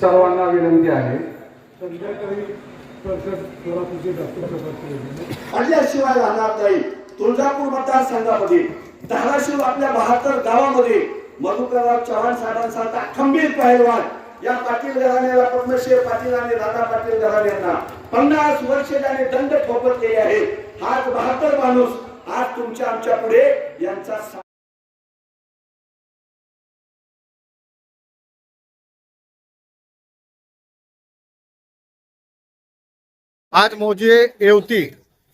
सर्वांना विनंती आहे. केली पडल्याशिवाय राहणार नाही. तुळजापूर मतदारसंघामध्ये धाराशिव आपल्या बहात्तर गावामध्ये मधुकरराव चव्हाण साहेबांसारखा खंबीर पहिलवान या पाटील घराण्याला पद्मश्री पाटील आणि दादा पाटील घराण्यांना पन्नास वर्ष त्याने दंड ठोकतलेले आहे हाच बहात्तर माणूस आज तुमच्या आमच्या पुढे यांचा आज मौजे येवती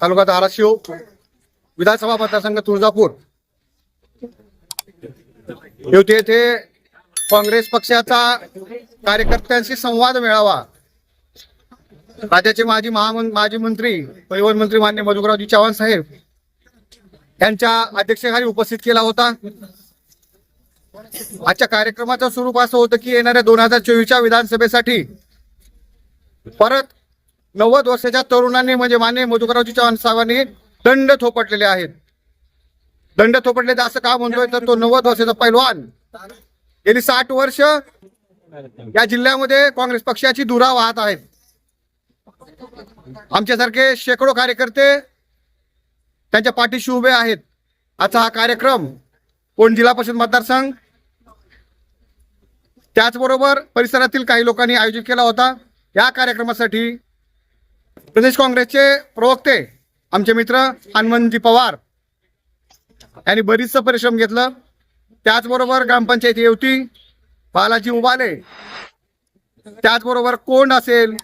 तालुका धाराशिव विधानसभा मतदारसंघ तुळजापूर. येवती येथे काँग्रेस पक्षाचा कार्यकर्त्यांशी संवाद मेळावा. राज्याचे माजी महामं माजी मंत्री परिवहन मंत्री मान्य मधुकररावजी चव्हाण साहेब यांच्या अध्यक्षतेखाली उपस्थित केला होता. आजच्या कार्यक्रमाचं स्वरूप असं होतं की येणाऱ्या दोन हजार चोवीसच्या विधानसभेसाठी परत नव्वद वर्षाच्या तरुणांनी म्हणजे मान्य मधुकरावजी चव्हाण साहेबांनी दंड थोपटलेले आहेत. दंड थोपटले असं का म्हणतोय? तर तो नव्वद वर्षाचा पैलवान. गेली साठ वर्ष या जिल्ह्यामध्ये काँग्रेस पक्षाची धुरा वाहत आहेत. आमच्यासारखे शेकडो कार्यकर्ते त्यांच्या पाठीशी उभे आहेत. आजचा हा कार्यक्रम कोण? जिल्हा परिषद मतदारसंघ. त्याचबरोबर परिसरातील काही लोकांनी आयोजित केला होता. या कार्यक्रमासाठी प्रदेश काँग्रेसचे प्रवक्ते आमचे मित्र हनुमंतजी पवार यांनी बरीचसं परिश्रम घेतलं. त्याचबरोबर ग्रामपंचायत येवती बालाजी उबाले. त्याचबरोबर कोंड असेल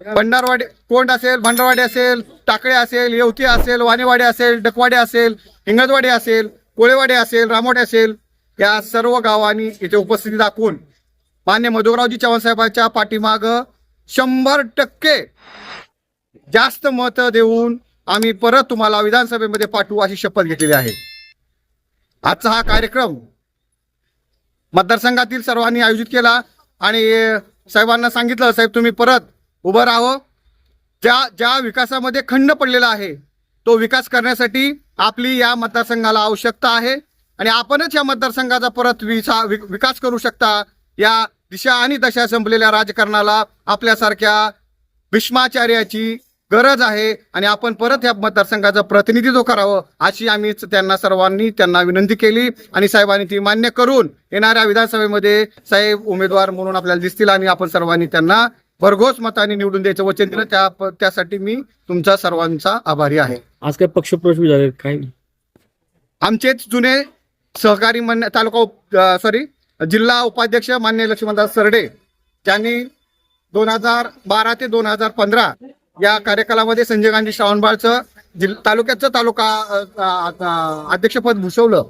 भंडारवाडी कोंड असेल भंडारवाडी असेल टाकळे असेल येवती असेल वाणेवाडी असेल डकवाडी असेल हिंगजवाडी असेल कोळेवाडी असेल रामोडे असेल या सर्व गावांनी इथे उपस्थिती दाखवून मान्य मधुरावजी चव्हाण साहेबांच्या पाठीमाग शंभर टक्के. जास्त मत देऊन आम्ही परत तुम्हाला विधानसभेमध्ये पाठवू अशी शपथ घेतलेली आहे. आजचा हा कार्यक्रम मतदारसंघातील सर्वांनी आयोजित केला आणि साहेबांना सांगितलं साहेब तुम्ही परत उभं राहावं. ज्या ज्या विकासामध्ये खंड पडलेला आहे तो विकास करण्यासाठी आपली या मतदारसंघाला आवश्यकता आहे आणि आपणच या मतदारसंघाचा परत विसा विकास करू शकता या दिशा आणि दशा संपलेल्या राजकारणाला आपल्यासारख्या भीष्माचार्याची गरज आहे आणि आपण परत या मतदारसंघाचं प्रतिनिधित्व करावं अशी आम्ही त्यांना सर्वांनी त्यांना विनंती केली. आणि साहेबांनी ती मान्य करून येणाऱ्या विधानसभेमध्ये साहेब उमेदवार म्हणून आपल्याला दिसतील आणि आपण सर्वांनी त्यांना भरघोस मताने निवडून द्यायचं वचन दिलं. त्या त्यासाठी मी तुमचा सर्वांचा आभारी आहे. आज काय पक्षप्रवेश झाले काय आमचेच जुने सहकारी मान्य तालुका सॉरी जिल्हा उपाध्यक्ष मान्य लक्ष्मणदास सरडे त्यांनी दोन हजार बारा ते दोन हजार पंधरा या कार्यकालामध्ये संजय गांधी श्रावणबाळचं जिल तालुक्याचं तालुका अध्यक्षपद भूषवलं.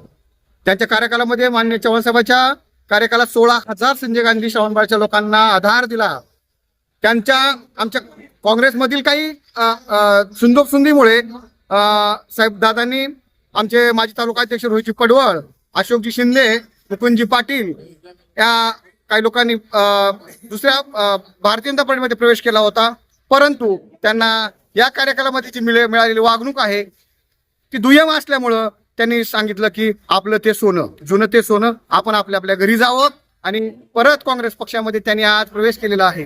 त्यांच्या कार्यकालामध्ये मान्य चव्हाणसाहेबांच्या कार्यकालात सोळा हजार संजय गांधी श्रावणबाळच्या लोकांना आधार दिला. त्यांच्या आमच्या काँग्रेसमधील काही सुंदोपसुंदीमुळे साहेब दादांनी आमचे माजी तालुका अध्यक्ष रोहितजी पडवळ अशोकजी शिंदे मुकुंदजी पाटील या काही लोकांनी दुसऱ्या भारतीय जनता पार्टीमध्ये प्रवेश केला होता. परंतु त्यांना या कार्यक्रमामध्ये जी मिळ मिळालेली वागणूक आहे ती दुय्यम असल्यामुळं त्यांनी सांगितलं की आपलं ते सोनं जुनं ते सोनं आपण आपल्या आपल्या घरी जावं आणि परत काँग्रेस पक्षामध्ये त्यांनी आज प्रवेश केलेला आहे.